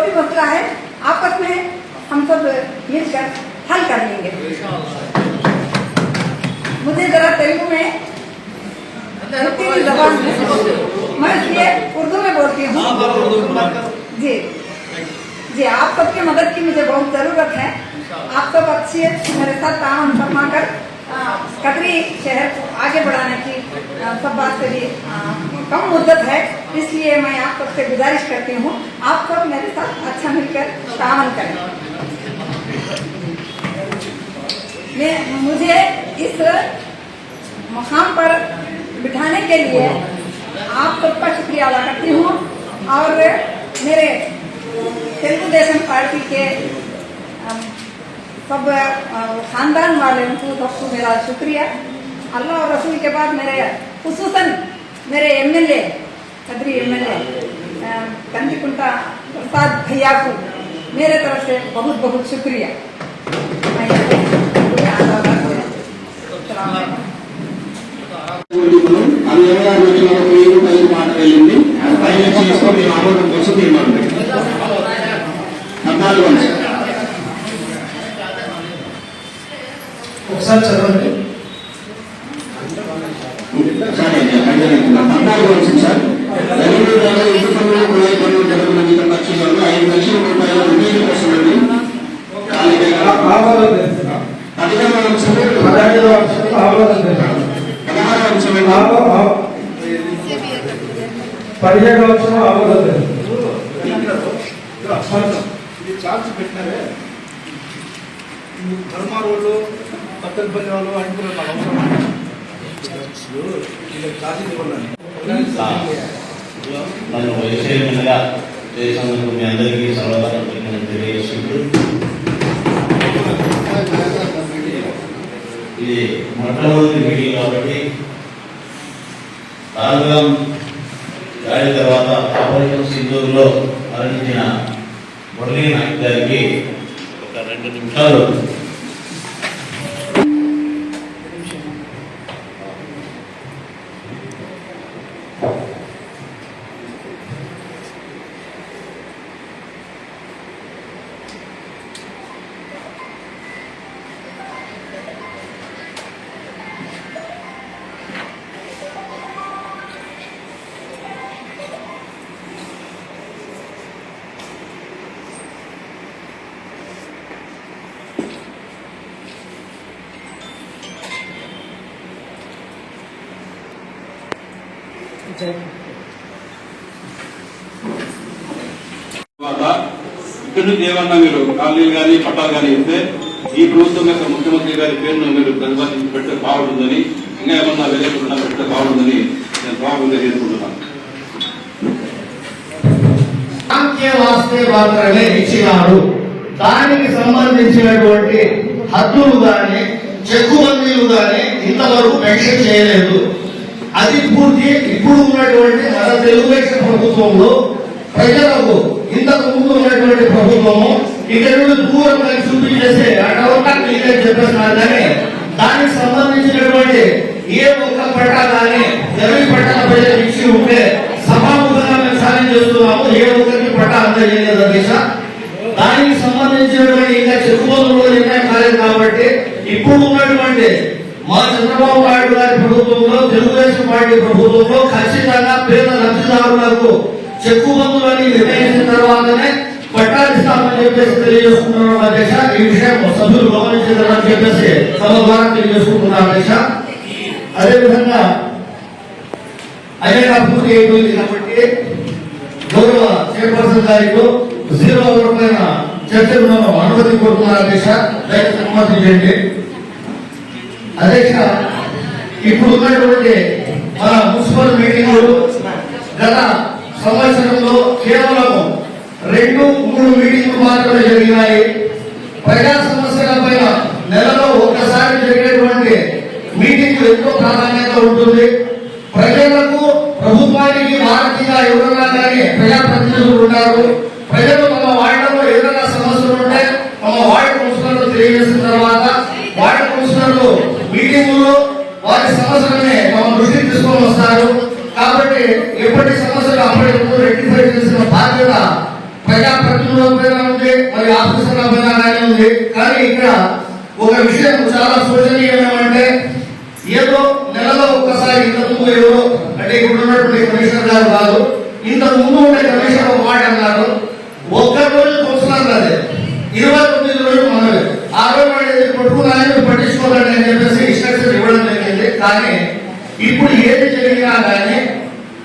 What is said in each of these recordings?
जो भी मसला है आपस में हम सब मिलकर हल कर लेंगे। मुझे जरा तेलुगु में जबान मैं इसलिए उर्दू में बोलती हूँ। जी। जी आप सबकी मदद की मुझे बहुत ज़रूरत है। आप सब अच्छे मेरे साथ तावन फरमा कर कतरी शहर को आगे बढ़ाने की सब बात से भी कम मुद्दत है। इसलिए मैं आप सबसे गुजारिश करती हूँ, आप सब मेरे साथ अच्छा मिलकर तावन करें। मैं, मुझे इस मुकाम पर बिठाने के लिए आप सबका शुक्रिया अदा करती हूँ और मेरे तेलुगु देशम पार्टी के सब खानदान वाले उनको सबको मेरा शुक्रिया। अल्लाह और रसूल के बाद मेरे खसूसन मेरे एमएलए कदरी एमएलए कंदीकुंटा प्रसाद भैया को मेरे तरफ से बहुत बहुत शुक्रिया मैं ये अस्सलाम అంశం ఆమోదం తెలుపుతా ఇది చార్జ్ పెట్టినారే? ధర్మార్ వాళ్ళు పత్తలపల్లి వాళ్ళు అనుకున్న నాకు అవసరం ఇవ్వాలని నన్ను వైశ్యంగా చేసినందుకు మీ అందరికీ తెలియజేసుకుంటూ ఇది మొట్టమొదటి మీటింగ్ కాబట్టి దాని తర్వాత ఆపరేషన్ సింధూరులో మరణించిన మురళీ నాయక్ గారికి ఒక రెండు నిమిషాలు ఇక్కడ నుంచి ఏమన్నా మీరు కాలనీలు కానీ పట్టాలు కానీ ఇస్తే ఈ ప్రభుత్వం యొక్క ముఖ్యమంత్రి గారి పేరును మీరు ప్రతిపాదించి పెడితే బాగుంటుందని ఇంకా ఏమన్నా వెళ్ళకుండా పెడితే బాగుంటుందని నేను బాగుంది చేసుకుంటున్నాను మాత్రమే ఇచ్చినారు. దానికి సంబంధించినటువంటి హద్దులు గాని చెక్కుబందీలు గాని ఇంతవరకు మెన్షన్ చేయలేదు. అది పూర్తి ఇప్పుడు ఉన్నటువంటి మన తెలుగుదేశం ప్రభుత్వంలో ప్రజలకు ఇంతకు ముందు ఉన్నటువంటి ప్రభుత్వము ఇక్కడ దూరం కలిసి చూపించేసి క్లియర్ చెప్పేస్తున్నారు కానీ దానికి సంబంధించినటువంటి ఏ ఒక్క పట్ట కానీ ఎవరి పట్టాల ప్రజలు ఇచ్చి ఉంటే సభాముఖంగా మేము సాయం చేస్తున్నాము. ఏ ఒక్కరికి పట్ట అందజేయలేదు అధ్యక్ష దానికి సంబంధించినటువంటి ఇంకా చెప్పుకోవడంలో నిర్ణయం కాలేదు కాబట్టి ఇప్పుడు ఉన్నటువంటి మా చంద్రబాబు నాయుడు గారి ప్రభుత్వంలో తెలుగుదేశం పార్టీ ప్రభుత్వంలో ఖచ్చితంగా పేద లబ్ధిదారులకు చెక్కు బంధువులని నిర్ణయించిన తర్వాతనే పట్టాలు ఇస్తామని చెప్పేసి తెలియజేసుకుంటున్నాం అధ్యక్ష. ఈ విషయం సభ్యులు గమనించారని చెప్పేసి సభ ద్వారా తెలియజేసుకుంటున్నాం అధ్యక్ష. అదేవిధంగా అజెండా పూర్తి అయిపోయింది కాబట్టి గౌరవ చైర్పర్సన్ గారితో జీరో అవర్ పైన చర్చ అనుమతి కోరుతున్నారు అధ్యక్ష? దయచేసి అనుమతించండి అధ్యక్ష ఇప్పుడు ఉన్నటువంటి మన మున్సిపల్ మీటింగులు గత సంవత్సరంలో కేవలం రెండు మూడు మీటింగ్లు మాత్రమే జరిగినాయి. ప్రజా సమస్యల పైన నెలలో ఒక్కసారి జరిగేటువంటి మీటింగ్ ఎంతో ప్రాధాన్యత ఉంటుంది. ప్రజలకు ప్రభుత్వానికి వారధిగా ఎవరన్నా కానీ ప్రజాప్రతినిధులు ఉంటారు. ప్రజలు తమ వార్డులో ఏదైనా సమస్యలు ఉంటే తమ వార్డు మున్సిపల్ తెలియజేసిన తర్వాత మీటింగులు వారి సమస్యలని తమ దృష్టికి తీసుకొని వస్తారు. కాబట్టి ఎప్పటి సమస్యలు అప్పటికప్పుడు రెక్టిఫై చేసిన బాధ్యత ప్రజాప్రతినిధుల పైన ఉంది మరి ఆఫీసర్ల పైన అలాగే ఉంది. కానీ ఇక్కడ ఒక విషయం చాలా శోచనీయం ఏమంటే ఏదో నెలలో ఒక్కసారి ఇంతకు ముందు ఎవరు అంటే ఇప్పుడు ఉన్నటువంటి కమిషనర్ గారు కాదు ఇంతకు ముందు ఉండే కమిషనర్ ఒక మాట అన్నారు ఒక్క రోజు కౌన్సిలర్ అదే ఇరవై తొమ్మిది రోజులు మనవి ఆ రోజు వాడు పట్టుకున్నారని పట్టించుకోవాలని అని చెప్పేసి ఇన్స్ట్రక్షన్ ఇవ్వడం జరిగింది కానీ ఇప్పుడు ఏది జరిగినా కానీ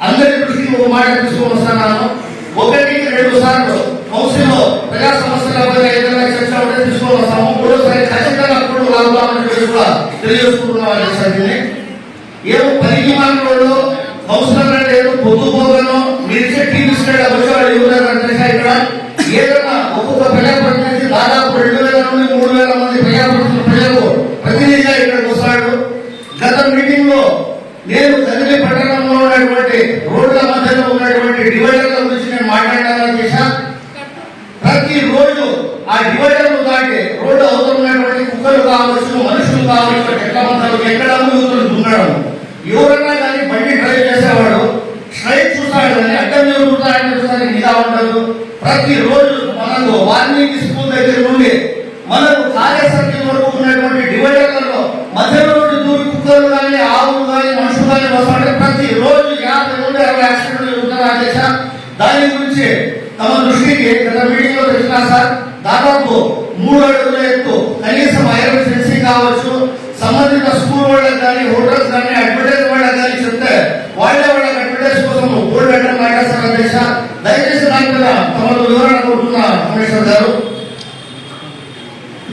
అందరి దృష్టికి ఒక మాట తీసుకుని వస్తున్నాను. ఒకటి రెండు సార్లు కౌన్సిల్ ప్రజా సమస్యల పైన ఏదైనా చర్చ ఉంటే తీసుకొని వస్తాము. మూడోసారి ఖచ్చితంగా అప్పుడు లాగుతామని చెప్పేసి కూడా తెలియజేసుకుంటున్నాం అనేసరికి ఏమో పనికి మానవుడు కౌన్సిలర్ అంటే ఏదో పొద్దు పోగను మీరు ఇచ్చే టీవీ స్టేట్ వచ్చేవాళ్ళు ఎవరు అంటే ఇక్కడ? ఏదైనా ఒక్కొక్క ప్రజాప్రతినిధి దాదాపు రెండు వేల నుండి మూడు వేల మంది ప్రజాప్రతినిధులు ప్రజలు ప్రతినిధిగా ఇక్కడికి వస్తాడు. గత మీటింగ్లో నేను కదిలి పట్టణంలో ఉన్నటువంటి రోడ్డు మధ్యలో ఉన్నటువంటి డివైడర్ల గురించి నేను మాట్లాడాలని చేశా ప్రతి రోజు ఆ డివైడర్లు దాటి రోడ్డు అవతల ఉన్నటువంటి కుక్కలు కావచ్చు మనుషులు కావచ్చు ఎట్ల మందలు ఎక్కడ యూతులు దున్నడం ఎవరన్నా కానీ బండి డ్రైవ్ చేసేవాడు స్ట్రైట్ చూస్తాడు కానీ అడ్డం చూస్తాడని చూస్తానికి నిదా ఉండదు ప్రతి రోజు మనకు వాల్మీకి స్కూల్ దగ్గర నుండి మనకు కార్యసర్కిల్ వరకు ఉన్నటువంటి డివైడర్లలో మధ్యలో నుండి దూరి కుక్కలు కానీ ఆవులు కానీ మనుషులు కానీ వస్తుంటే ప్రతి రోజు యాభై నుండి అరవై యాక్సిడెంట్లు జరుగుతున్నా చేశా దాని గురించి తమ దృష్టికి గత మీటింగ్లో తెచ్చినా సార్ దాదాపు మూడు అడుగుల ఎత్తు కనీసం ఐరన్ ఫెన్సింగ్ కావచ్చు సంబంధిత స్కూల్ వాళ్ళకి కానీ హోటల్స్ కానీ అడ్వర్టైజ్ వాళ్ళకి కానీ చెప్తే వాళ్ళే వాళ్ళకి అడ్వర్టైజ్ కోసం బోర్డు పెట్టడం మాట్లాడతారు అధ్యక్ష దయచేసి దాని మీద తమకు వివరణ కోరుతున్నా కమిషనర్ గారు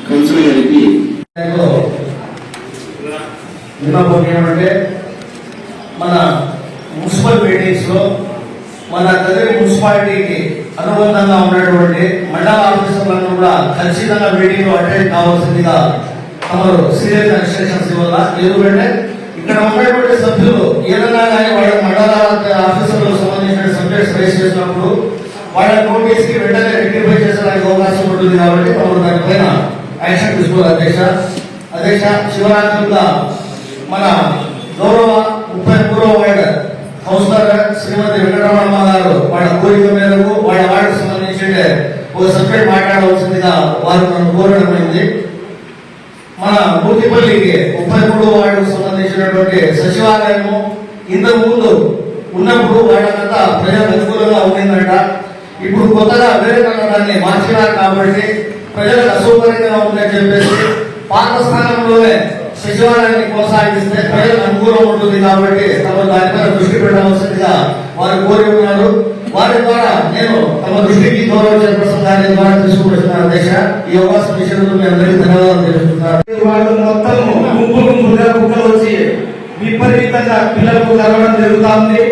కౌన్సిలర్ గారికి విన్నపం ఏమంటే మన మున్సిపల్ మీటింగ్స్లో మన కదిరి మున్సిపాలిటీకి అనుబంధంగా ఉన్నటువంటి మండల ఆఫీసర్లను కూడా ఖచ్చితంగా మీటింగ్లో అటెండ్ కావాల్సిందిగా తమరు సీరియస్ ఇన్స్ట్రక్షన్స్ ఇవ్వాల ఎందుకంటే ఇక్కడ ఉన్నటువంటి సభ్యులు ఏదన్నా కానీ వాళ్ళ మండల ఆఫీసర్లకు సంబంధించిన సబ్జెక్ట్స్ రేస్ చేసినప్పుడు వాళ్ళ నోటీస్కి వెంటనే రెక్టిఫై చేసడానికి అవకాశం ఉంటుంది కాబట్టి తమరు దానిపైన యాక్షన్ తీసుకోవాలి. అధ్యక్ష అధ్యక్ష శివరాత్రిగా మన గౌరవ ముప్పై మూడవ వార్డు కౌన్సిలర్ శ్రీమతి వెంకటరమణ గారు వాళ్ళ కోరిక మేరకు వాళ్ళ వార్డుకు సంబంధించి ఒక సబ్జెక్ట్ మాట్లాడవలసిందిగా వారు నన్ను కోరడమైంది మన మూర్తిపల్లికి ముప్పై మూడు వార్డుకు సంబంధించినటువంటి సచివాలయము ఇంతకు ముందు ఉన్నప్పుడు వాళ్ళకంతా ప్రజలకు అనుకూలంగా ఉండిందంట. ఇప్పుడు కొత్తగా వేరే దాన్ని మార్చినారు కాబట్టి ప్రజలకు అసౌకర్యంగా ఉందని చెప్పేసి పాత స్థానంలోనే సచివాలయాన్ని కొనసాగిస్తే ప్రజలకు అనుకూలం ఉంటుంది కాబట్టి తమ దానిపైన దృష్టి పెట్టవలసిందిగా వారు కోరి ఉన్నారు. వారి ద్వారా నేను తమ దృష్టికి గౌరవ చైర్పర్సన్ గారి ద్వారా తీసుకువచ్చిన దేశ ఈ అవకాశం విషయంలో మీ అందరికీ ధన్యవాదాలు తెలుపుతున్నారు వాళ్ళు మొత్తం గుంపులు గుంపులుగా కుక్కలు వచ్చి విపరీతంగా పిల్లలకు కలవడం జరుగుతుంది.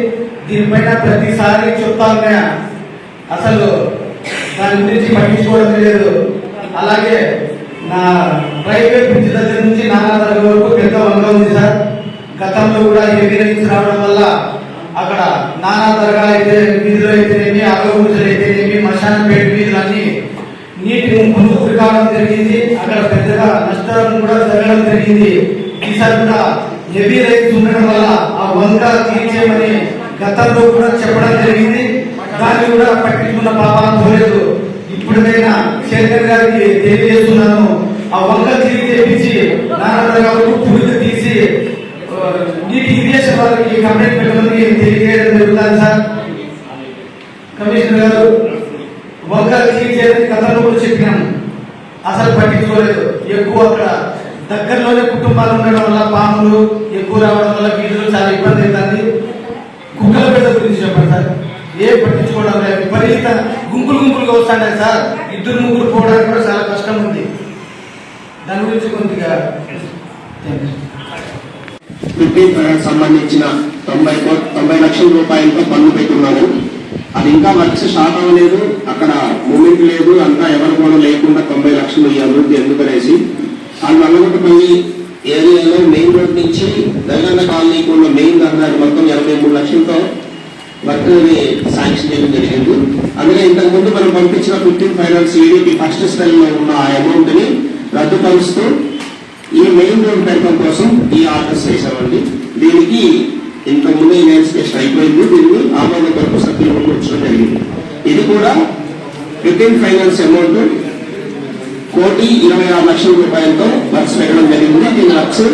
దీనిపైన ప్రతిసారి చెప్తా అసలు దాని గురించి పట్టించుకోవడం లేదు. అలాగే నా రైల్వే విద్య దగ్గర నుంచి నానా తరగతి వరకు పెద్ద వంగ ఉంది సార్. గతంలో కూడా హెవీ రైన్స్ రావడం వల్ల అక్కడ నానా దర్గా అయితే వీధులు అయితేనేమి అగరబుద్ధులు అయితేనేమి మశానంపేట వీధులన్నీ నీటి ముందుకు కావడం జరిగింది. అక్కడ పెద్దగా నష్టం కూడా జరగడం జరిగింది. ఈసారి కూడా హెవీ రైన్స్ ఉండడం వల్ల ఆ వంక తీర్చేయమని గతంలో కూడా చెప్పడం జరిగింది. దాన్ని కూడా పట్టించుకున్న పాపాలు పోలేదు. ఇప్పుడైనా శేఖర్ గారికి తెలియజేస్తున్నాను. ఆ వంక తిరిగి తెప్పించి నారాయణ పురుగు తీసి నీటి ఇరిగేషన్ వాళ్ళకి కంప్లైంట్ పెట్టడానికి తెలియజేయడం జరుగుతుంది సార్? కమిషనర్ గారు వంక తిరిగి చేయడానికి కథలో కూడా చెప్పినాము అసలు పట్టించుకోలేదు. ఎక్కువ అక్కడ దగ్గరలోనే కుటుంబాలు ఉండడం వల్ల పాములు ఎక్కువ రావడం వల్ల వీళ్ళు చాలా ఇబ్బంది అవుతుంది. కుక్కల పెద్ద గురించి చెప్పండి సార్. ఏ పట్టించుకోవడం లేదు. విపరీత గుంపులు గుంపులుగా వస్తాయి సార్. ఇద్దరు ముగ్గురు పోవడానికి కూడా చాలా కష్టం ఉంది. దాని గురించి కొద్దిగా ఫిఫ్టీన్ సంబంధించిన తొంభై తొంభై లక్షల రూపాయలతో పన్ను పెట్టున్నారు. అది ఇంకా వర్క్స్ స్టార్ట్ అవ్వలేదు. అక్కడ మూమెంట్ లేదు. అంతా ఎవరు కూడా లేకుండా తొంభై లక్షలు ఈ అభివృద్ధి ఎందుకనేసి. ఆ నల్లగొట్టపల్లి ఏరియాలో మెయిన్ రోడ్ నుంచి దగన్న కాలనీకి ఉన్న మెయిన్ రహదారి మొత్తం ఎనభై మూడు లక్షలతో వర్క్ శాంక్షన్ చేయడం జరిగింది. అందులో ఇంతకుముందు మనం పంపించిన ఫిఫ్టీన్ ఫైనాన్స్ ఈడీపీ ఫస్ట్ స్థాయిలో ఉన్న ఆ అమౌంట్ని రద్దుపరుస్తూ ఈ మెయిన్ రోడ్ పెరగడం కోసం ఈ ఆర్డర్స్ చేశామండి. దీనికి ఇంతకు ముందు ముందే ఇన్వెస్టిగేషన్ అయిపోయింది. దీన్ని ఆమోద కొరకు సభ్యులు ముందు జరిగింది. ఇది కూడా రిటైన్ ఫైనాన్స్ అమౌంట్ కోటి ఇరవై ఆరు లక్షల రూపాయలతో వర్క్స్ పెట్టడం జరిగింది. దీని works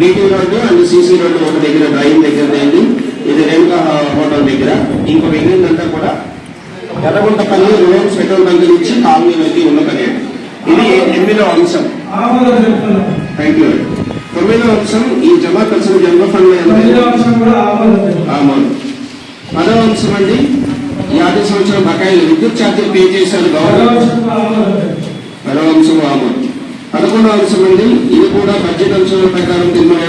BT road and CC road ఒక దగ్గర డ్రైవింగ్ దగ్గర అయింది ఇది రేణుకా హోటల్ దగ్గర. ఇంకో మిగిలిందంతా కూడా ఎర్రగుంటపల్లి రోడ్స్ పెట్రోల్ బంక్ నుంచి కాలనీలోకి ఉన్న పని ఇది ఎనిమిదో అంశం. థ్యాంక్ యూ తొమ్మిదో అంశం ఈ జమా ఖర్చుల జన్మ ఫండ్ ఆమోదం పదవ అంశం అండి ఆర్థిక సంవత్సరం బకాయిలు విద్యుత్ ఛార్జీలు పే చేశారు గవర్నమెంట్. పదవ అంశం ఆమోదం పదకొండవ అంశం అండి ఇది కూడా బడ్జెట్ అంశాల ప్రకారం మన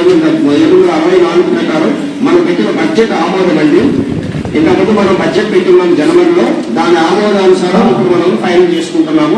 ఏడు అరవై నాలుగు ప్రకారం మనం పెట్టిన బడ్జెట్ ఆమోదం అండి. ఇంతకుముందు మనం బడ్జెట్ పెట్టున్నాం జనవరిలో దాని ఆమోదానుసారం ఇప్పుడు మనం ఫైనల్ చేసుకుంటున్నాము.